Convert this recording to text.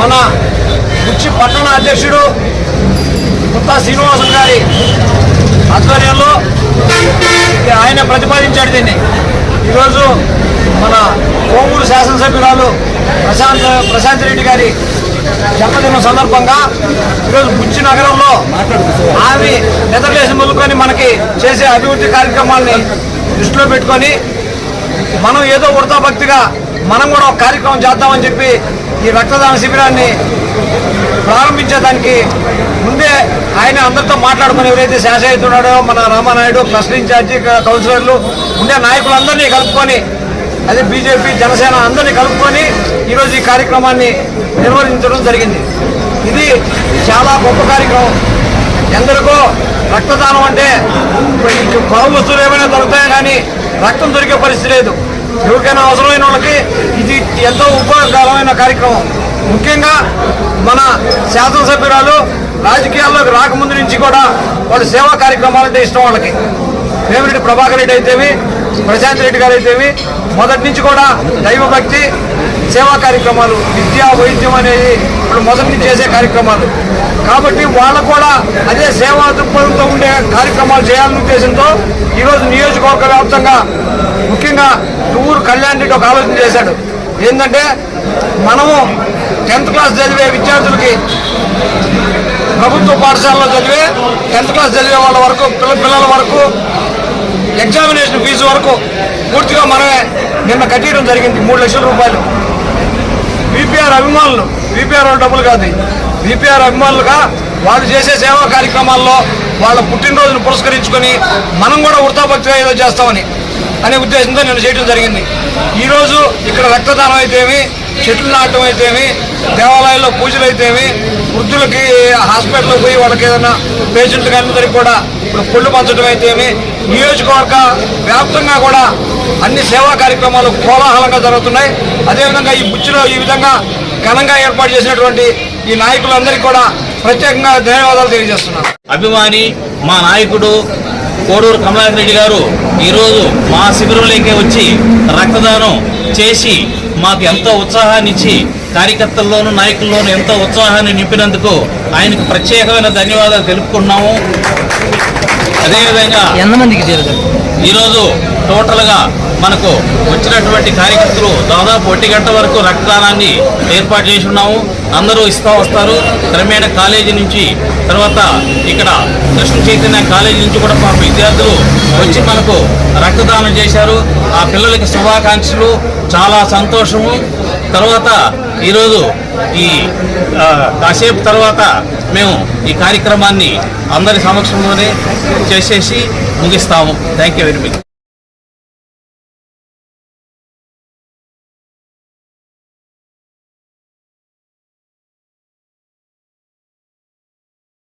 మన గుచ్చి పట్టణ అధ్యక్షుడు కొత్త శ్రీనివాసం గారి ఆధ్వర్యంలో ఆయన ప్రతిపాదించాడు దీన్ని. ఈరోజు మన కోవూరు శాసనసభ్యురాలు ప్రశాంత్ ప్రశాంత్ రెడ్డి గారి జన్మదినం సందర్భంగా ఈరోజు బుచ్చి నగరంలో ఆమె నిద్రలేసి మొదలుకొని మనకి చేసే అభివృద్ధి కార్యక్రమాల్ని దృష్టిలో పెట్టుకొని మనం ఏదో ఉడతా భక్తిగా మనం కూడా ఒక కార్యక్రమం చేద్దామని చెప్పి ఈ రక్తదాన శిబిరాన్ని ప్రారంభించేదానికి ముందే ఆయన అందరితో మాట్లాడుకుని ఎవరైతే శాసయుడు మన రామానాయుడు క్లస్టర్ ఇన్ఛార్జి కౌన్సిలర్లు ఉండే నాయకులందరినీ కలుపుకొని అదే బీజేపీ జనసేన అందరినీ కలుపుకొని ఈరోజు ఈ కార్యక్రమాన్ని నిర్వహించడం జరిగింది. ఇది చాలా గొప్ప కార్యక్రమం. ఎందరికో రక్తదానం అంటే బాగు వస్తువులు ఏమైనా దొరుకుతాయి కానీ రక్తం దొరికే పరిస్థితి లేదు. ఎవరికైనా అవసరమైన వాళ్ళకి ఇది ఎంతో ఉపయోగకరమైన కార్యక్రమం. ముఖ్యంగా మన శాసనసభ్యురాలు రాజకీయాల్లోకి రాకముందు నుంచి కూడా వాళ్ళు సేవా కార్యక్రమాలంటే ఇష్టం వాళ్ళకి. వేమిరెడ్డి ప్రభాకర్ రెడ్డి అయితేవి ప్రశాంత్ రెడ్డి గారు అయితేవి మొదటి నుంచి కూడా దైవభక్తి సేవా కార్యక్రమాలు విద్య వైద్యం అనేది ఇప్పుడు మొదటి నుంచి చేసే కార్యక్రమాలు. కాబట్టి వాళ్ళకు కూడా అదే సేవా దృక్పథంతో ఉండే కార్యక్రమాలు చేయాలనే ఉద్దేశంతో ఈరోజు నియోజకవర్గ వ్యాప్తంగా ముఖ్యంగా టూర్ కళ్యాణ్ రెడ్డి ఒక ఆలోచన చేశాడు. ఏంటంటే మనము టెన్త్ క్లాస్ చదివే విద్యార్థులకి ప్రభుత్వ పాఠశాలలో చదివే టెన్త్ క్లాస్ చదివే వాళ్ళ వరకు పిల్ల పిల్లల వరకు ఎగ్జామినేషన్ ఫీజు వరకు పూర్తిగా మనమే నిన్న కట్టేయడం జరిగింది. మూడు లక్షల రూపాయలు. బీపీఆర్ అభిమానులు బీపీఆర్ వాళ్ళ డబ్బులు కాదు బీపీఆర్ అభిమానులుగా వాళ్ళు చేసే సేవా కార్యక్రమాల్లో వాళ్ళ పుట్టినరోజును పురస్కరించుకొని మనం కూడా వృత్తాభక్తిగా ఏదో చేస్తామని అనే ఉద్దేశంతో నేను చేయడం జరిగింది. ఈరోజు ఇక్కడ రక్తదానం అయితేమి చెట్లు నాటడం అయితేమి దేవాలయాల్లో పూజలు అయితేవి వృద్ధులకి హాస్పిటల్కి పోయి వాళ్ళకి ఏదైనా పేషెంట్కి అందరికీ కూడా ఇప్పుడు పళ్ళు పంచడం అయితేమి నియోజకవర్గ వ్యాప్తంగా కూడా అన్ని సేవా కార్యక్రమాలు కోలాహలంగా జరుగుతున్నాయి. అదేవిధంగా ఈ బుచ్చిలో ఈ విధంగా ఘనంగా ఏర్పాటు చేసినటువంటి ఈ నాయకులందరికీ కూడా ప్రత్యేకంగా ధన్యవాదాలు తెలియజేస్తున్నాను. అభిమాని మా నాయకుడు కోడూరు కమలాకర్ రెడ్డి గారు ఈరోజు మా శిబిరంలోకి వచ్చి రక్తదానం చేసి మాకు ఎంతో ఉత్సాహాన్ని ఇచ్చి కార్యకర్తల్లోనూ నాయకుల్లోనూ ఎంతో ఉత్సాహాన్ని నింపినందుకు ఆయనకు ప్రత్యేకమైన ధన్యవాదాలు తెలుపుకున్నాము అదేవిధంగా ఎంతమందికి చేరుతారు ఈరోజు టోటల్గా మనకు వచ్చినటువంటి కార్యకర్తలు దాదాపు ఒంటి గంట వరకు రక్తదానాన్ని ఏర్పాటు చేసి ఉన్నాము. అందరూ ఇస్తూ వస్తారు. క్రమేణ కాలేజీ నుంచి తర్వాత ఇక్కడ కృష్ణ చైతన్య కాలేజీ నుంచి కూడా మా విద్యార్థులు వచ్చి మనకు రక్తదానం చేశారు. ఆ పిల్లలకి శుభాకాంక్షలు. చాలా సంతోషము. తర్వాత ఈరోజు ఈ కాసేపు తర్వాత మేము ఈ కార్యక్రమాన్ని అందరి సమక్షంలోనే చేసేసి ముగిస్తాము. Thank you very much